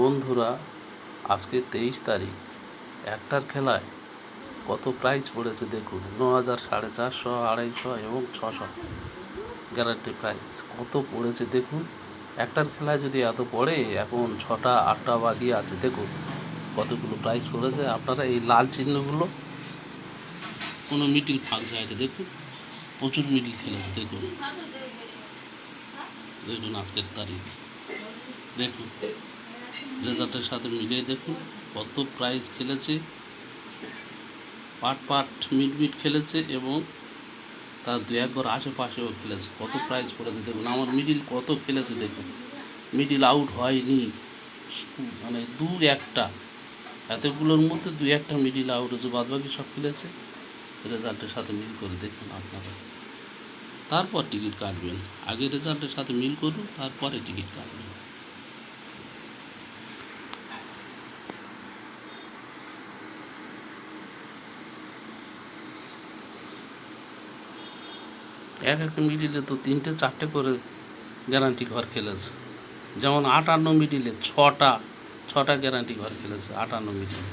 বন্ধুরা, আজকে তেইশ তারিখ। একটার খেলায় কত প্রাইজ পড়েছে দেখুন? ন হাজার সাড়ে চারশো, আড়াইশো এবং ছশো গ্যারান্টি প্রাইজ কত পড়েছে দেখুন? একটার খেলায় যদি এত পড়ে, এখন ছটা, আটটা বাকি আছে। দেখুন কতগুলো প্রাইজ পড়েছে। আপনারা এই লাল চিহ্নগুলো কোনো মিডিল ফাঁক সাইডে দেখুন। প্রচুর মিডিল খেলেছে, দেখুন। দেখুন আজকের তারিখ। দেখুন। রেজাল্টের সাথে মিলিয়ে দেখুন কত প্রাইজ খেলেছে, পাট পাট মিট মিট খেলেছে এবং তার দু একবার আশেপাশেও খেলেছে। কত প্রাইজ পড়েছে দেখুন, আমার মিডিল কত খেলেছে দেখুন। মিডিল আউট হয়নি। মানে দু একটা, এতগুলোর মধ্যে দু একটা মিডিল আউট হয়েছে বাদ বাকি সব খেলেছে। রেজাল্টের সাথে মিল করে দেখুন আপনারা। তারপর টিকিট কাটবেন। আগে রেজাল্টের সাথে মিল করুন, তারপরে টিকিট কাটবেন। এক এক মিডিলে তো তিনটে, চারটে করে গ্যারান্টি ঘর খেলেছে। যেমন আটান্ন মিডিলে ছটা ছটা গ্যারান্টি ঘর খেলেছে আটান্ন মিডিলে